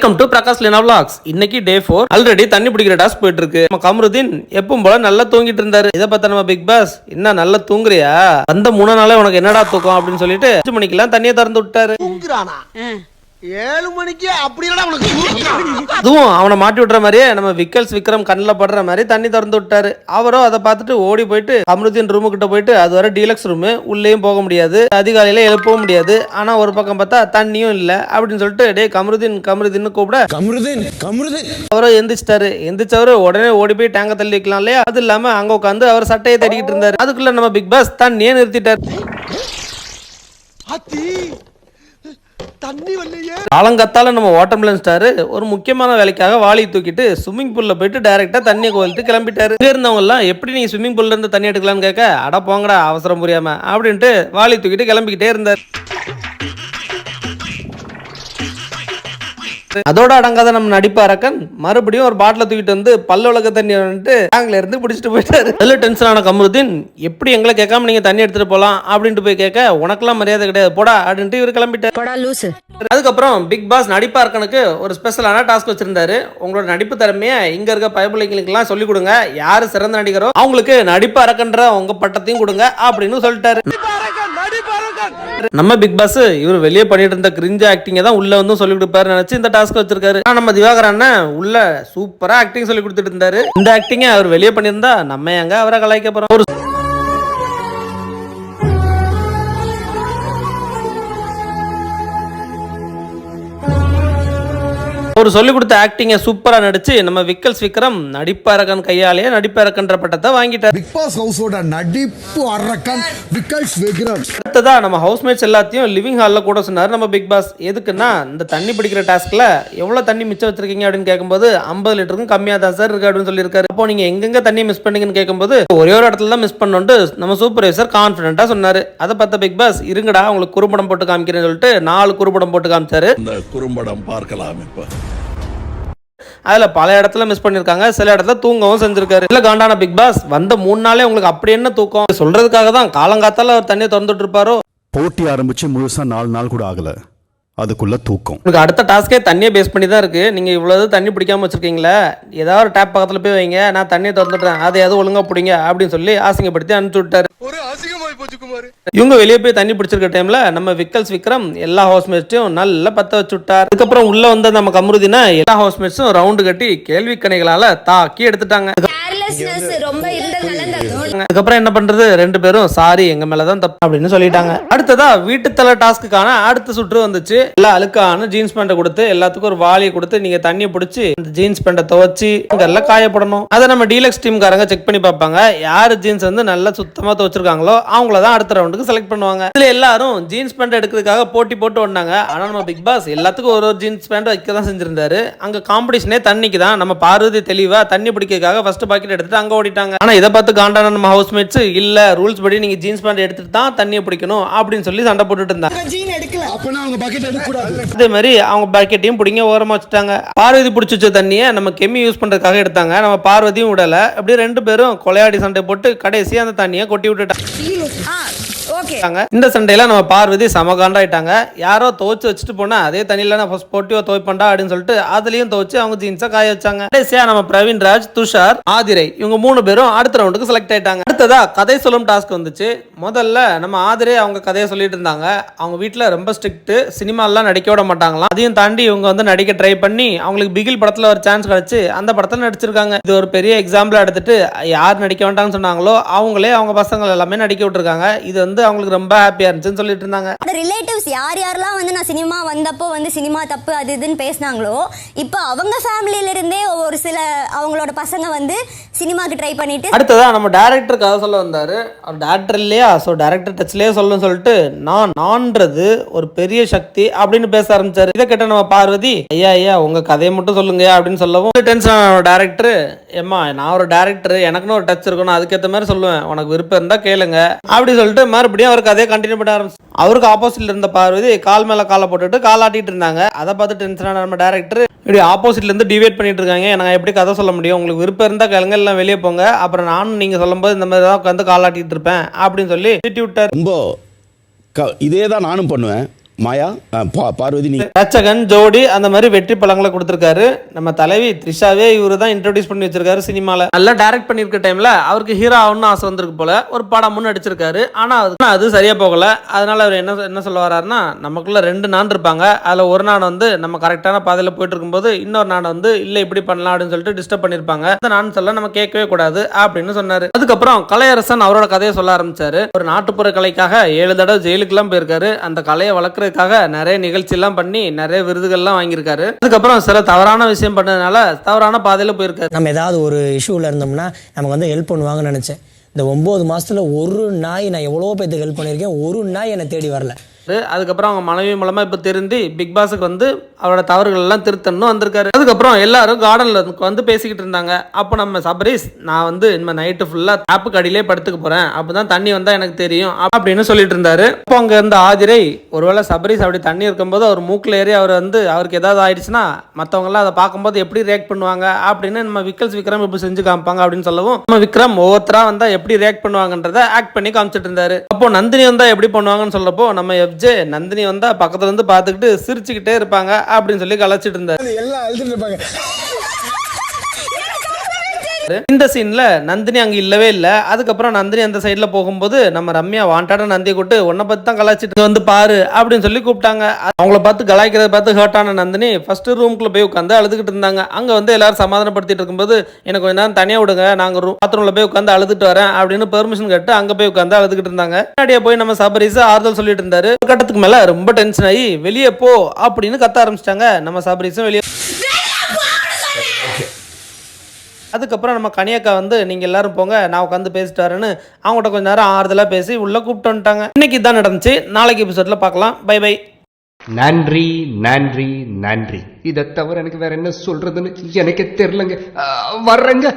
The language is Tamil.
Welcome to Prakash Leena vlogs. இன்னைக்கு டே ஃபோர் ஆல்ரெடி தண்ணி பிடிக்கிற டாஸ்க் போயிட்டு இருக்கு நம்ம கமருதீன் எப்பவும் போல நல்லா தூங்கிட்டு இருந்தாரு. இதை பார்த்தா நம்ம பிக் பாஸ் என்ன நல்லா தூங்குறியா? வந்த மூணு நாளே உனக்கு என்னடா தூக்கம்? அப்படின்னு சொல்லிட்டு அஞ்சு மணிக்கெல்லாம் தண்ணியை திறந்து விட்டாரு. ஏழு மணிக்கு அப்படி என்னடா உனக்கு. தூக்கம்? அதுவும் அவனை மாட்டி விட்டுற மாதிரியே நம்ம விக்கல்ஸ் விக்ரம் கண்ணில் படுற மாதிரி தண்ணி திறந்து விட்டாரு. அவரும் அதை பார்த்துட்டு ஓடி போயிட்டு கமருதீன் ரூமு கிட்ட போயிட்டு அது வரை டீலக்ஸ் ரூமு உள்ளேயும் போக முடியாது அதிகாலையில எழுப்பவும் முடியாது. ஆனா ஒரு பக்கம் பார்த்தா தண்ணியும் இல்லை அப்படின்னு சொல்லிட்டு டே கமருதீன் கமருதீன்னு கூப்பிட கமருதீன் கமருதீன். அவரும் எந்திரிச்சிட்டாரு. எந்திரிச்சவரு உடனே ஓடி போய் டேங்க தள்ளி வைக்கலாம் இல்லையா? அது இல்லாம அங்க உட்காந்து அவர் சட்டையை தேடிக்கிட்டு இருந்தாரு. அதுக்குள்ள நம்ம பிக் பாஸ் தண்ணியே நிறுத்திட்டாரு. தண்ணி வரலையே. காலங்கத்தால நம்ம வாட்டர்மெலன் ஸ்டார் ஒரு முக்கியமான வேலைக்காக வாளி தூக்கிட்டு ஸ்விம்மிங் பூல்ல போயிட்டு டைரக்டா தண்ணியை கோவிலுக்கு கிளம்பிட்டாரு. இங்க இருந்தவங்க எல்லாம் எப்படி நீங்க ஸ்விம்மிங் பூல்ல இருந்து தண்ணி எடுக்கலாம்னு கேட்க அட போங்கடா அவசரம் புரியாம அப்படின்ட்டு வாளி தூக்கிட்டு கிளம்பிக்கிட்டே இருந்தார். அதோட அடங்காத நம்ம நடிப்பு அரக்கன் மறுபடியும் ஒரு பாட்டில தூக்கிட்டு வந்து பல்ல உலக தண்ணி வந்துட்டு டேங்க்ல இருந்து பிடிச்சிட்டு போயிட்டாரு. அதுல டென்ஷன் ஆன கமருதீன் எப்படி எங்களை கேட்காம நீங்க தண்ணி எடுத்துட்டு போலாம் அப்படின்ட்டு போய் கேட்க உனக்கெல்லாம் மரியாதை கிடையாது போடா அப்படின்ட்டு இவர் கிளம்பிட்டார். போடா லூசு. அதுக்கப்புறம் பிக் பாஸ் நடிப்பார்க்கனுக்கு ஒரு ஸ்பெஷலான டாஸ்க் வச்சிருந்தாரு. உங்களோட நடிப்பு திறமையை இங்க இருக்க பயப்பிள்ளைங்களுக்குலாம் சொல்லி கொடுங்க. யாரு சிறந்த நடிகரோ அவங்களுக்கு நடிப்பு அரக்கன்ற உங்க பட்டத்தையும் கொடுங்க அப்படின்னு சொல்லிட்டாரு. நம்ம பிக் பாஸ் இவர் வெளியே பண்ணிட்டு இருந்த கிரிஞ்ச ஆக்டிங்க தான் உள்ள வந்து சொல்லி கொடுப்பாரு நினைச்சு இந்த டாஸ்க் வச்சிருக்காரு. ஆனா நம்ம திவாகர் அண்ணன் உள்ள சூப்பரா ஆக்டிங் சொல்லி கொடுத்துட்டு இருந்தாரு. இந்த ஆக்டிங்க அவர் வெளியே பண்ணியிருந்தா நம்ம எங்க அவரை கலாய்க்க போறோம்? ஒரு ஒரு சொல்லி கொடுத்த ஆக்டிங்கை சூப்பரா நடிச்சு நம்ம விக்கல்ஸ் விக்ரம் நடிப்பரகன் கையாலேயே நடிப்பரக்கன்ற பட்டத்தை வாங்கிட்டார். பிக் பாஸ் ஹவுஸோட நடிப்பு அரக்கன் விக்கல்ஸ் விக்ரம் அடுத்ததா நம்ம ஹவுஸ்மேட்ஸ் எல்லாத்தையும் லிவிங் ஹாலில் கூட சொன்னார். நம்ம பிக் பாஸ் எதுக்குன்னா இந்த தண்ணி பிடிக்கிற டாஸ்க்ல எவ்வளவு தண்ணி மிச்சம் வச்சிருக்கீங்க அப்படின்னு கேட்கும்போது ஐம்பது லிட்டருக்கும் கம்மியா தான் சார் இருக்கு அப்படின்னு சொல்லியிருக்காரு. அப்போ நீங்க எங்கெங்க தண்ணி மிஸ் பண்ணீங்கன்னு கேட்கும்போது ஒரே ஒரு இடத்துல தான் மிஸ் பண்ணோன்ட்டு நம்ம சூப்பர்வைசர் கான்ஃபிடென்ட்டா சொன்னாரு. அதை பார்த்த பிக் பாஸ் இருங்கடா உங்களுக்கு குறும்படம் போட்டு காமிக்கிறேன்னு சொல்லிட்டு நாலு குறும்படம் போட்டு காமிச்சாரு. இந்த குறும்படம் பார்க்கலாம் இப்ப. அதுல பல இடத்துல மிஸ் பண்ணிருக்காங்க. சில இடத்துல தூங்கவும் செஞ்சிருக்காரு. இல்ல காண்டான பிக் பாஸ் வந்த மூணு நாளே உங்களுக்கு அப்படி என்ன தூக்கம்? சொல்றதுக்காக தான் காலங்காத்தால அவர் தண்ணியை திறந்துட்டு இருப்பாரோ போட்டி ஆரம்பிச்சு முழுசா நாலு நாள் கூட ஆகல. அதுக்குள்ள தூக்கம். உங்களுக்கு அடுத்த டாஸ்கே தண்ணியை பேஸ் பண்ணி தான் இருக்கு. நீங்க இவ்வளவு தண்ணி பிடிக்காம வச்சிருக்கீங்களா? ஏதாவது ஒரு டேப் பக்கத்துல போய் வைங்க. நான் தண்ணியை திறந்துடுறேன் அதை எதுவும் ஒழுங்கா பிடிங்க அப்படின்னு சொல்லி ஆசைங்கப்படுத்தி அனுப்பிச்சு விட்டாரு. இவங்க வெளியே போய் தண்ணி பிடிச்சிருக்க டைம்ல நம்ம விக்கல்ஸ் விக்ரம் எல்லா ஹவுஸ்மேட்ஸையும் நல்லா பத்த வச்சு விட்டார் அதுக்கப்புறம் உள்ள வந்த நம்ம கமருதினா எல்லா ஹவுஸ்மேட்ஸும் ரவுண்டு கட்டி கேள்வி கணைகளால தாக்கி எடுத்துட்டாங்க. அதுக்கப்புறம் என்ன பண்றது? ரெண்டு பேரும் சாரி எங்க மேலதான் தப்பு அப்படின்னு சொல்லிட்டாங்க. அடுத்ததா வீட்டு தலை டாஸ்க்குக்கான அடுத்த சுற்று வந்துச்சு. எல்லாம் அழுக்கான ஜீன்ஸ் பேண்ட்டை கொடுத்து எல்லாத்துக்கும் ஒரு வாளியை கொடுத்து நீங்க தண்ணியை பிடிச்சி அந்த ஜீன்ஸ் பேண்ட்டை துவச்சி இங்க எல்லாம் காயப்படணும். அதை நம்ம டீலக்ஸ் டீம்காரங்க செக் பண்ணி பார்ப்பாங்க. யாரு ஜீன்ஸ் வந்து நல்லா சுத்தமா துவச்சிருக்காங்களோ அவங்கள தான் அடுத்த ரவுண்டுக்கு செலக்ட் பண்ணுவாங்க. இதுல எல்லாரும் ஜீன்ஸ் பேண்ட் எடுக்கிறதுக்காக போட்டி போட்டு வந்தாங்க ஆனா நம்ம பிக் பாஸ் எல்லாத்துக்கும் ஒரு ஒரு ஜீன்ஸ் பேண்ட் வைக்க தான் செஞ்சிருந்தாரு. அங்க காம்படிஷனே தண்ணிக்கு தான் நம்ம பார்வதி தெளிவா தண்ணி பிடிக்கிறதுக்காக ஃபர்ஸ்ட் பாக்கெட் எடுத்துட்டு அங்க ஓடிட்டாங்க. ஆனா இதை பார்த்து காண்டான நம்ம ஹவுஸ்மேட்ஸ் இல்ல ரூல்ஸ் படி நீங்க ஜீன்ஸ் பேண்ட் எடுத்துட்டு தான் தண்ணியை பிடிக்கணும் அப்படின்னு சொல்லி சண்டை போட்டுட்டு இருந்தாங்க. அப்பனா அவங்க பக்கெட் எடுக்க கூடாது. அதே மாதிரி அவங்க பாக்கெட்டையும் பிடிங்க ஓரமா வச்சுட்டாங்க. பார்வதி பிடிச்சி வச்ச தண்ணியை நம்ம கெமி யூஸ் பண்றதுக்காக எடுத்தாங்க. நம்ம பார்வதியும் விடல. அப்படியே ரெண்டு பேரும் கொலையாடி சண்டை போட்டு கடைசியா அந்த தண்ணியை கொட்டி விட்டுட்டாங்க. up. இந்த சண்டையில நம்ம பார்வதி சமகாண்டாயிட்டாங்க. யாரோ துவச்சு வச்சுட்டு போனா அதே தண்ணியில நான் போட்டியோ துவைப்பண்டா அப்படின்னு சொல்லிட்டு அதுலயும் துவச்சு அவங்க ஜீன்ஸை காய வச்சாங்க. கடைசியா நம்ம பிரவீன் ராஜ் துஷார் ஆதிரை இவங்க மூணு பேரும் அடுத்த ரவுண்டுக்கு செலக்ட் ஆயிட்டாங்க. அடுத்ததா கதை சொல்லும் டாஸ்க் வந்துச்சு. முதல்ல நம்ம ஆதிரை அவங்க கதையை சொல்லிட்டு இருந்தாங்க. அவங்க வீட்டுல ரொம்ப ஸ்ட்ரிக்ட் சினிமாலாம் நடிக்க விட மாட்டாங்களாம். அதையும் தாண்டி இவங்க வந்து நடிக்க ட்ரை பண்ணி அவங்களுக்கு பிகில் படத்துல ஒரு சான்ஸ் கிடைச்சு அந்த படத்துல நடிச்சிருக்காங்க. இது ஒரு பெரிய எக்ஸாம்பிள் எடுத்துட்டு யார் நடிக்க வேண்டாம்னு சொன்னாங்களோ அவங்களே அவங்க பசங்க எல்லாமே நடிக்க விட்டுருக்காங்க. இது வந்து அவங்களுக்கு ரொம்ப ஹாப்பியா இருந்துச்சுன்னு சொல்லிட்டு இருந்தாங்க. ரிலேட்டிவ்ஸ் யார் யாரெல்லாம் வந்து நான் சினிமா வந்தப்போ வந்து சினிமா தப்பு அது இதுன்னு பேசினாங்களோ இப்போ அவங்க ஃபேமிலியில இருந்தே ஒரு சில அவங்களோட பசங்க வந்து சினிமாக்கு ட்ரை பண்ணிட்டு அடுத்ததா நம்ம டேரக்டர் கதை சொல்ல வந்தாரு. அவர் டேரக்டர் இல்லையா? ஸோ டேரக்டர் டச்லயே சொல்லணும்னு சொல்லிட்டு நான் நான்றது ஒரு பெரிய சக்தி அப்படின்னு பேச ஆரம்பிச்சாரு. இதை கேட்ட நம்ம பார்வதி ஐயா ஐயா உங்க கதையை மட்டும் சொல்லுங்க அப்படின்னு சொல்லவும். டென்ஷன் டேரக்டர் ஏம்மா நான் ஒரு டேரக்டர் எனக்குன்னு ஒரு டச் இருக்கணும் அதுக்கேற்ற மாதிரி சொல்லுவேன். உனக்கு விருப்பம் இருந்தா கேளுங்க அப்படி சொல்லிட்டு மறுபடியும் அவர் கதையை கண்டினியூ பண்ண ஆரம்பிச்சு அவருக்கு ஆப்போசிட்ல இருந்த பார்வதி கால் மேல காலை போட்டுட்டு கால் ஆட்டிட்டு இருந்தாங்க. அதை பார்த்து டென்ஷனான நம்ம டேரக்டர் இப்படி ஆப்போசிட்ல இருந்து டிவைட் பண்ணிட்டு இருக்காங்க. நான் எப்படி கதை சொல்ல முடியும்? உங்களுக்கு விருப்பம் இருந்தா கேளுங்க எல்லாம் வெளியே போங்க. அப்புறம் நானும் நீங்க சொல்லும்போது இந்த மாதிரி தான் உட்காந்து கால் ஆட்டிட்டு இருப்பேன் அப்படின்னு சொல்லி திட்டி விட்டார். ரொம்ப க இதே தான் நானும் பண்ணுவேன். மாயா பா- பார்வதி நீ ரச்சகன் ஜோடி அந்த மாதிரி வெற்றி பழங்களை கொடுத்துருக்காரு. நம்ம தலைவி த்ரிஷாவே இவரு தான் இன்ட்ரோடியூஸ் பண்ணி வச்சிருக்காரு சினிமாவில் நல்லா டைரக்ட் பண்ணிருக்க டைம்ல அவருக்கு ஹீரோ ஆகணும்னு ஆசை வந்திருக்கு போல. ஒரு படமும் நடிச்சிருக்காரு ஆனால் அது- அது சரியாக போகல. அதனால அவர் என்ன என்ன சொல்ல வர்றாருன்னா நமக்குள்ள ரெண்டு நான் இருப்பாங்க. அதில் ஒரு நான் வந்து நம்ம கரெக்டான பாதையில் போயிட்டு இருக்கும்போது இன்னொரு நான் வந்து இல்லை இப்படி பண்ணலாம் அப்படின்னு சொல்லிட்டு டிஸ்டர்ப் பண்ணியிருப்பாங்க. அந்த நான் சொல்ல நம்ம கேட்கவே கூடாது அப்படின்னு சொன்னார். அதுக்கப்புறம் கலையரசன் அவரோட கதையை சொல்ல ஆரம்பிச்சாரு. ஒரு நாட்டுப்புற கலைக்காக ஏழு தடவை ஜெயிலுக்குலாம் போயிருக்காரு. அந்த கலையை வளர்க்குற பண்ணுறதுக்காக நிறைய நிகழ்ச்சி எல்லாம் பண்ணி நிறைய விருதுகள்லாம் வாங்கியிருக்காரு. அதுக்கப்புறம் சில தவறான விஷயம் பண்ணதுனால தவறான பாதையில போயிருக்காரு. நம்ம ஏதாவது ஒரு இஷ்யூவில் இருந்தோம்னா நமக்கு வந்து ஹெல்ப் பண்ணுவாங்கன்னு நினச்சேன். இந்த ஒம்பது மாசத்துல ஒரு நாய் நான் எவ்வளோ பேத்துக்கு ஹெல்ப் பண்ணியிருக்கேன். ஒரு நாய் என்னை தேடி வரல. அதுக்கப்புறம் அவங்க மனைவி மூலமாக இப்போ திருந்தி பிக் பாஸுக்கு வந்து அவரோட தவறுகள் எல்லாம் திருத்தணும்னு வந்திருக்காரு. அதுக்கப்புறம் எல்லாரும் கார்டனில் வந்து பேசிக்கிட்டு இருந்தாங்க. அப்போ நம்ம சபரீஸ் நான் வந்து இனிமேல் நைட்டு ஃபுல்லாக தாப்புக்கு அடியிலே படுத்துக்க போகிறேன் அப்போ தான் தண்ணி வந்தால் எனக்கு தெரியும். அப்படின்னு சொல்லிட்டு இருந்தாரு. அப்போ அங்கே இருந்த ஆதிரை ஒருவேளை சபரீஸ் அப்படி தண்ணி இருக்கும்போது அவர் மூக்கில் ஏறி அவர் வந்து அவருக்கு ஏதாவது ஆயிடுச்சுன்னா மற்றவங்களாம் அதை பார்க்கும்போது எப்படி ரியாக்ட் பண்ணுவாங்க? அப்படின்னு நம்ம விக்கல்ஸ் விக்ரம் இப்போ செஞ்சு காமிப்பாங்க அப்படின்னு சொல்லவும் நம்ம விக்ரம் ஒவ்வொருத்தராக வந்தால் எப்படி ரியாக்ட் பண்ணுவாங்கன்றதை ஆக்ட் பண்ணி காமிச்சிட்டு இருந்தாரு. அப்போ நந்தினி வந்தால் எப்படி பண்ணுவாங்கன்னு சொல்லப்போ நம்ம எஃப்ஜே நந்தினி வந்தா பக்கத்துல இருந்து பார்த்துக்கிட்டு சிரிச்சுக்கிட்டே இருப்பாங்க அப்படின்னு சொல்லி கலைச்சிட்டு இருந்தாரு. எல்லாம் அழுதுட்டு இருப்பாங்க. இந்த சீன்ல நந்தினி அங்க இல்லவே இல்ல. அதுக்கப்புறம் நந்தினி அந்த சைடுல போகும்போது நம்ம ரம்யா வாண்டாட நந்தியை கூட்டு உன்னை பத்தி தான் கலாச்சிட்டு வந்து பாரு அப்படின்னு சொல்லி கூப்பிட்டாங்க. அவங்கள பார்த்து கலாய்க்கிறத பார்த்து ஹர்ட்டான நந்தினி ஃபர்ஸ்ட் ரூம்குள்ள போய் உட்காந்து அழுதுகிட்டு இருந்தாங்க. அங்க வந்து எல்லாரும் சமாதானப்படுத்திட்டு இருக்கும்போது எனக்கு கொஞ்ச நேரம் தனியா விடுங்க நாங்க ரூம் பாத்ரூம்ல போய் உட்காந்து அழுதுட்டு வரேன் அப்படின்னு பெர்மிஷன் கேட்டு அங்க போய் உட்காந்து அழுதுகிட்டு இருந்தாங்க. முன்னாடியே போய் நம்ம சபரிஸ் ஆறுதல் சொல்லிட்டு இருந்தாரு. ஒரு கட்டத்துக்கு மேல ரொம்ப டென்ஷன் ஆகி வெளியே போ அப்படின்னு கத்த ஆரம்பிச்சிட்டாங்க. நம்ம சபரிஸும் வெளியே அதுக்கப்புறம் நம்ம கனியக்கா வந்து நீங்கள் எல்லாரும் போங்க நான் உட்காந்து பேசிட்டு வரேன்னு அவங்ககிட்ட கொஞ்ச நேரம் ஆறுதலாக பேசி உள்ளே கூப்பிட்டு வந்துட்டாங்க. இன்னைக்கு தான் நடந்துச்சு. நாளைக்கு எபிசோடில் பார்க்கலாம். பை பை நன்றி நன்றி நன்றி. இதை தவிர எனக்கு வேற என்ன சொல்றதுன்னு எனக்கு தெரியலங்க. வர்றேங்க.